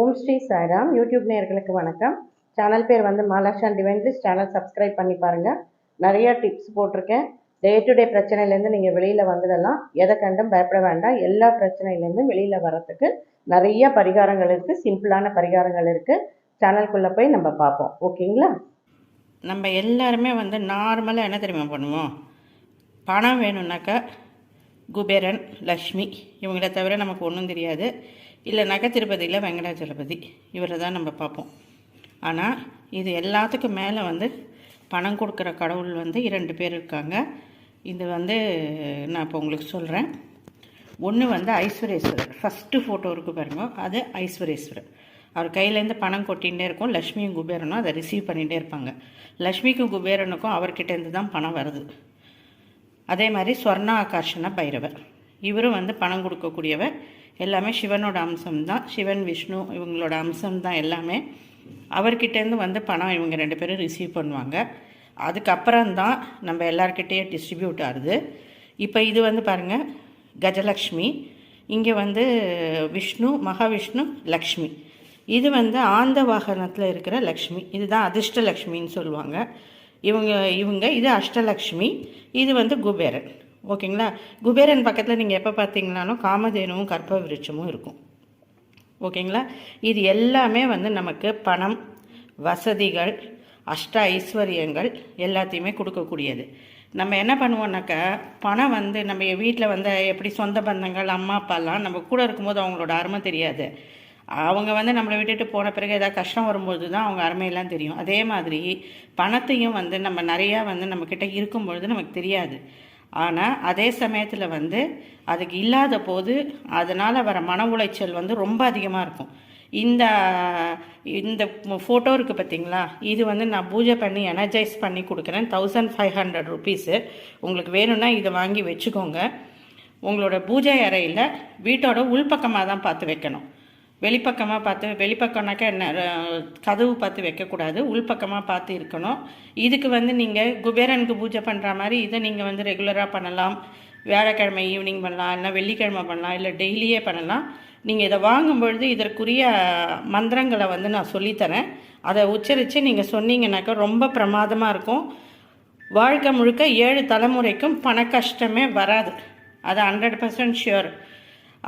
ஓம் Sri Sairam. YouTube நேர்களுக்கு வணக்கம். Channel பேர் வந்து மாலாஷான் டிவைன்ஸ் சேனல் சப்ஸ்கிரைப் பண்ணி பாருங்கள் நிறைய டிப்ஸ் போட்டிருக்கேன். டே டு டே பிரச்சனையிலேருந்து நீங்கள் வெளியில் வந்துடலாம் எதை கண்டும் பயப்பட வேண்டாம். எல்லா பிரச்சனையிலேருந்தும் வெளியில் வரத்துக்கு நிறைய பரிகாரங்கள் இருக்குது சிம்பிளான பரிகாரங்கள் இருக்குது சேனல்குள்ளே போய் நம்ம பார்ப்போம். ஓகேங்களா நம்ம எல்லாருமே வந்து நார்மலாக என்ன தெரியுமா பண்ணுவோம்? பணம் வேணும்னாக்கா குபேரன் லக்ஷ்மி இவங்கள தவிர நமக்கு ஒன்றும் தெரியாது. இல்லை நகை திருப்பதியில் வெங்கடாஜலபதி. இவரை தான் நம்ம பார்ப்போம். ஆனால் இது எல்லாத்துக்கும் மேலே வந்து பணம் கொடுக்குற கடவுள் வந்து இரண்டு பேர் இருக்காங்க. இது வந்து நான் இப்போ உங்களுக்கு சொல்கிறேன் ஒன்று வந்து ஐஸ்வரேஸ்வரர். ஃபஸ்ட்டு ஃபோட்டோ இருக்குது பாருங்க. அது ஐஸ்வரேஸ்வரர். அவர் கையிலேருந்து பணம் கொட்டிகிட்டே இருக்கும். லக்ஷ்மியும் குபேரனும் அதை ரிசீவ் பண்ணிகிட்டே இருப்பாங்க. லக்ஷ்மிக்கும் குபேரனுக்கும் அவர்கிட்டேருந்து தான் பணம் வருது. அதே மாதிரி ஸ்வர்ண ஆகர்ஷண பைரவர். இவரும் வந்து பணம் கொடுக்கக்கூடியவர். எல்லாமே சிவனோட அம்சம் தான். சிவன் விஷ்ணு இவங்களோட அம்சம் தான் எல்லாமே. அவர்கிட்டேருந்து வந்து பணம் இவங்க ரெண்டு பேரும் ரிசீவ் பண்ணுவாங்க. அதுக்கப்புறம் தான் நம்ம எல்லார்கிட்டேயும் டிஸ்ட்ரிபியூட் ஆகுது. இப்போ இது வந்து பாருங்கள் கஜலக்ஷ்மி இங்கே வந்து விஷ்ணு மகாவிஷ்ணு லக்ஷ்மி. இது வந்து ஆந்த வாகனத்தில் இருக்கிற லக்ஷ்மி. இதுதான் அதிர்ஷ்டலக்ஷ்மின்னு சொல்லுவாங்க. இவங்க இவங்க இது அஷ்டலக்ஷ்மி இது வந்து குபேரன். ஓகேங்களா? குபேரன் பக்கத்தில் நீங்கள் எப்போ பார்த்தீங்கனாலும் காமதேனுவும் கற்ப விருட்சமும் இருக்கும். ஓகேங்களா? இது எல்லாமே வந்து நமக்கு பணம் வசதிகள் அஷ்ட ஐஸ்வர்யங்கள் எல்லாத்தையுமே கொடுக்கக்கூடியது. நம்ம என்ன பண்ணுவோம்னாக்கா பணம் வந்து நம்ம வீட்டில் வந்து எப்படி சொந்த பந்தங்கள் அம்மா அப்பாலாம் நம்ம கூட இருக்கும்போது அவங்களோட அருமை தெரியாது. அவங்க வந்து நம்மளை விட்டுட்டு போன பிறகு ஏதாவது கஷ்டம் வரும்போது தான் அவங்க அருமையெல்லாம் தெரியும். அதே மாதிரி பணத்தையும் வந்து நம்ம நிறையா வந்து நம்மக்கிட்ட இருக்கும்பொழுது நமக்கு தெரியாது. ஆனால் அதே சமயத்தில் வந்து அதுக்கு இல்லாத போது அதனால் வர மன உளைச்சல் வந்து ரொம்ப அதிகமாக இருக்கும். இந்த இந்த ஃபோட்டோ இருக்குது பார்த்தீங்களா இது வந்து நான் பூஜை பண்ணி எனர்ஜைஸ் பண்ணி கொடுக்குறேன். தௌசண்ட் ஃபைவ் ஹண்ட்ரட் ருபீஸு உங்களுக்கு வேணும்னா இதை வாங்கி வச்சுக்கோங்க. உங்களோட பூஜை அறையில் வீட்டோட உள்பக்கமாக தான் பார்த்து வைக்கணும். வெளிப்பக்கமாக பார்த்து வெளிப்பக்கம்னாக்கா என்ன கதவு பார்த்து வைக்கக்கூடாது உள்பக்கமாக பார்த்து இருக்கணும். இதுக்கு வந்து நீங்கள் குபேரனுக்கு பூஜை பண்ணுற மாதிரி இதை நீங்கள் வந்து ரெகுலராக பண்ணலாம். வியாழக்கிழமை ஈவினிங் பண்ணலாம் இல்லைனா வெள்ளிக்கிழமை பண்ணலாம் இல்லை டெய்லியே பண்ணலாம். நீங்கள் இதை வாங்கும்பொழுது இதற்குரிய மந்திரங்களை வந்து நான் சொல்லித்தரேன். அதை உச்சரித்து நீங்கள் சொன்னீங்கன்னாக்கா ரொம்ப பிரமாதமாக இருக்கும். வாழ்க்கை முழுக்க ஏழு தலைமுறைக்கும் பண கஷ்டமே வராது. அது ஹண்ட்ரட் பர்சன்ட் ஷியோர்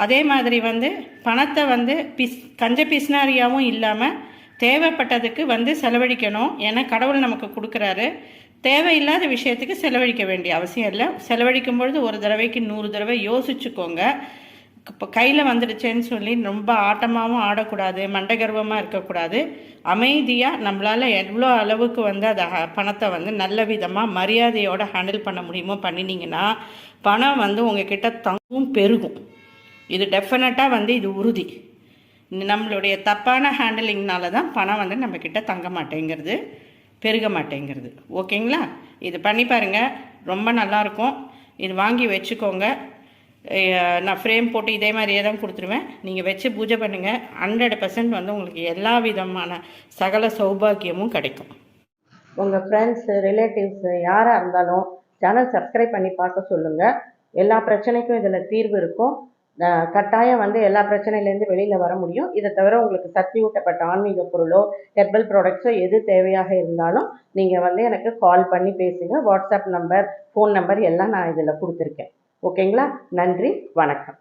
அதே மாதிரி வந்து பணத்தை வந்து பிஸ் கஞ்ச பிஸ்னாரியாகவும் இல்லாமல் தேவைப்பட்டதுக்கு வந்து செலவழிக்கணும் ஏன்னா கடவுள் நமக்கு கொடுக்குறாரு. தேவையில்லாத விஷயத்துக்கு செலவழிக்க வேண்டிய அவசியம் இல்லை. செலவழிக்கும் பொழுது ஒரு தடவைக்கு நூறு தடவை யோசிச்சுக்கோங்க. இப்போ கையில் வந்துடுச்சேன்னு சொல்லி ரொம்ப ஆட்டமாகவும் ஆடக்கூடாது மண்டகர்வமாக இருக்கக்கூடாது. அமைதியாக நம்மளால் எவ்வளோ அளவுக்கு வந்து அதை பணத்தை வந்து நல்ல விதமாக மரியாதையோடு ஹேண்டில் பண்ண முடியுமோ பண்ணினீங்கன்னா பணம் வந்து உங்கள் கிட்ட தங்கும் பெருகும். இது டெஃபினட்டாக வந்து இது உறுதி. நம்மளுடைய தப்பான ஹேண்டிலிங்னால தான் பணம் வந்து நம்மக்கிட்ட தங்க மாட்டேங்கிறது பெருக மாட்டேங்கிறது. ஓகேங்களா? இது பண்ணி பாருங்கள் ரொம்ப நல்லாயிருக்கும் இது வாங்கி வச்சுக்கோங்க. நான் ஃப்ரேம் போட்டு இதே மாதிரியே தான் கொடுத்துருவேன். நீங்கள் வச்சு பூஜை பண்ணுங்கள் ஹண்ட்ரட் பர்சன்ட் வந்து உங்களுக்கு எல்லா விதமான சகல சௌபாகியமும் கிடைக்கும். உங்கள் ஃப்ரெண்ட்ஸு ரிலேட்டிவ்ஸு யாராக இருந்தாலும் சேனல் சப்ஸ்கிரைப் பண்ணி பார்க்க சொல்லுங்கள் எல்லா பிரச்சனைக்கும் இதில் தீர்வு இருக்கும். கட்டாயம் வந்து எல்லா பிரச்சனையிலேருந்து வெளியில் வர முடியும். இதை தவிர உங்களுக்கு சக்தி ஊட்டப்பட்ட ஆன்மீக பொருளோ ஹெர்பல் ப்ராடக்ட்ஸோ எது தேவையாக இருந்தாலும் நீங்கள் வந்து எனக்கு கால் பண்ணி பேசுங்க. வாட்ஸ்அப் நம்பர் ஃபோன் நம்பர் எல்லாம் நான் இதில் கொடுத்துருக்கேன். ஓகேங்களா நன்றி வணக்கம்.